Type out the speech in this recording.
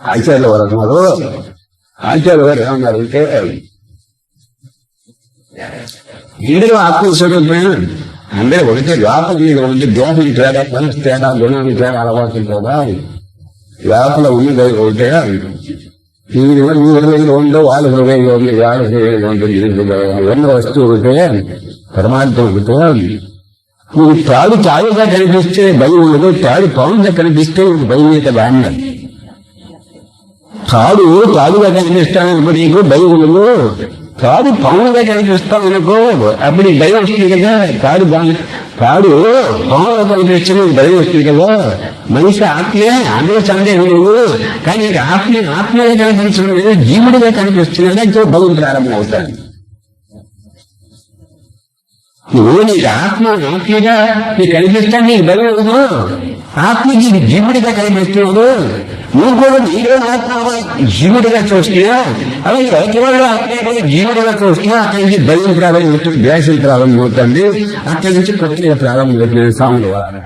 ఆచార్య వారు అన్నారు. ఆచార్య వారు ఏమన్నారంటే అందరూ ఆత్మస్వరూపమైన అందరూ ఒకటే లోపల మీద ఉంది దోషం తేడా మనసు తేడా గుణం తేడా అలవాటు కదా లోపల ఉన్నది ఒకటే ఈ హృదయంలో ఉందో వాళ్ళ హృదయంలో ఉంది వాళ్ళ హృదయంలో ఉంది ఈ ఉన్న వస్తువు ఒకటే పరమార్థం ఒకటే నువ్వు తాడు తాడుగా కనిపిస్తే భయం ఉండదు తాడు పౌరుగా కనిపిస్తే భయం అయితే బాగా కాదు కాదుగా కనిపిస్తానప్పుడు నీకు భయం ఉండదు తాడు పౌరుగా కనిపిస్తామనుకో అప్పుడు నీకు భయం వస్తుంది కదా. కాదు కాదు తాడు పౌరుగా కనిపిస్తే భయం వస్తుంది కదా. మనిషి ఆత్మే అందులో సందేహం లేదు కానీ ఆత్మ ఆత్మగా కనిపించడం లేదు జీవుడిగా కనిపిస్తున్నాడు అంటే భయం ప్రారంభం అవుతాడు నువ్వు నీకు ఆత్మ ఆత్మగా నీకు కనిపిస్తాను నీకు బలవదు ఉండదు ఆత్మకి నీకు జీవుడిగా కనిపిస్తున్నాడు నువ్వు కూడా నీలో ఆత్మ జీవుడిగా చూస్తున్నా అలాగే ప్రతి ఆత్మ జీవుడిగా చూస్తున్నా అక్కడి నుంచి భయం ప్రారంభం అవుతుంది ద్వేషం ప్రారంభం అవుతుంది. అక్కడి నుంచి ప్రక్రియ ప్రారంభం అవుతుంది. సాములు వారు